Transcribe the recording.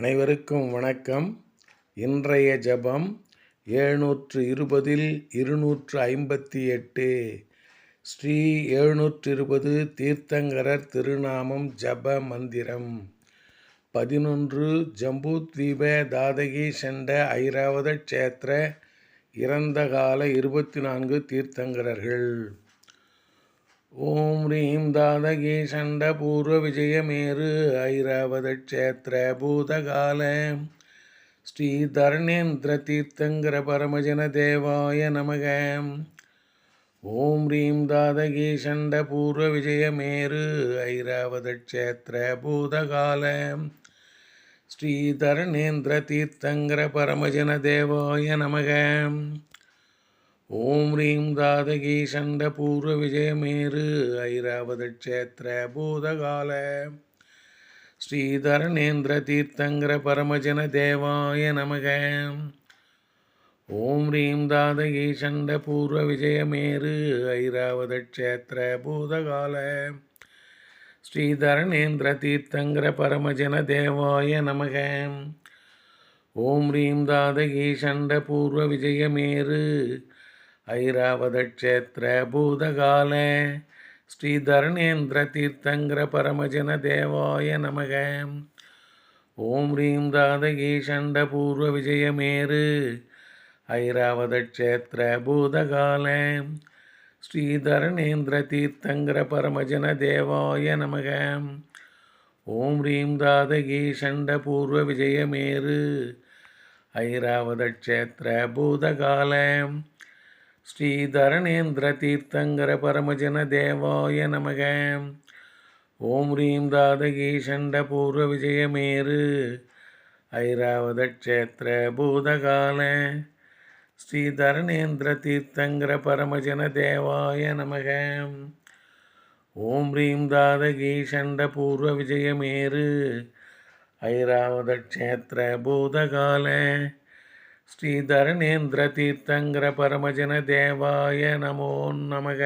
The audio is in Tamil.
அனைவருக்கும் வணக்கம். இன்றைய ஜபம் எழுநூற்று இருபதில் இருநூற்று ஐம்பத்தி எட்டு. ஸ்ரீ எழுநூற்று இருபது தீர்த்தங்கரர் திருநாமம் ஜப மந்திரம். பதினொன்று ஜம்பூத்வீப தாதகி சென்ற ஐராவத க்ஷேத்திர இறந்த கால இருபத்தி நான்கு தீர்த்தங்கரர்கள். ஓம் ரீம் தாதகீ சண்ட பூர்வ விஜயமேரு ஐராவத க்ஷேத்திர பூதகால. ஸ்ரீ தரணேந்திர தீர்த்தங்கர பரமஜன தேவாய நமக. ஓம் ரீம் தாதகீ சண்ட பூர்வ விஜயமேரு ஐராவத க்ஷேத்திர பூதகால. ஸ்ரீ தரணேந்திர தீர்த்தங்கர பரமஜன தேவாய நமக. ஓம் ரீம் தாதகி சண்ட பூர்வ விஜயமேரு ஐராவத க்ஷேத்திர பூதகால. ஸ்ரீதரணேந்திர தீர்த்தங்கர பரமஜன தேவாய நமக. ஓம் ரீம் தாதகி சண்ட பூர்வ விஜயமேரு ஐராவத க்ஷேத்திர பூதகால. ஸ்ரீதரணேந்திர தீர்த்தங்கர பரமஜன தேவாய நமக. ஓம் ரீம் தாதகி சண்ட பூர்வ விஜயமேரு ஐராவத க்ஷேத்திர ஸ்ரீதரணேந்திர தீர்த்தங்கர பரமஜன தேவாய நமக. ஓம் ரீம் தாதகீ சண்ட பூர்வ விஜயமேரு ஐராவத ஸ்ரீதரணேந்திர தீர்த்தங்கர பரமஜன தேவாய நமக. ஓம் ரீம் தாதகீ சண்ட பூர்வ விஜயமேரு ஐராவத க்ஷேத்திர பூதகால ஸ்ரீதரணேந்திர தீர்த்தங்கர பரமஜன தேவாய நமக. ஓம் ரீம் தாதகி சண்ட பூர்வ விஜயமேரு. ஐராவத க்ஷேத்திர பூதகால. ஸ்ரீதரணேந்திர தீர்த்தங்கர பரமஜன தேவாய நமக. ஓம் ரீம் தாதகி சண்ட பூர்வ விஜயமேரு. ஐராவத க்ஷேத்திர பூதகால. ஸ்ரீதரணேந்திர தீர்த்தங்கர பரமஜன தேவாய நமோ நமக.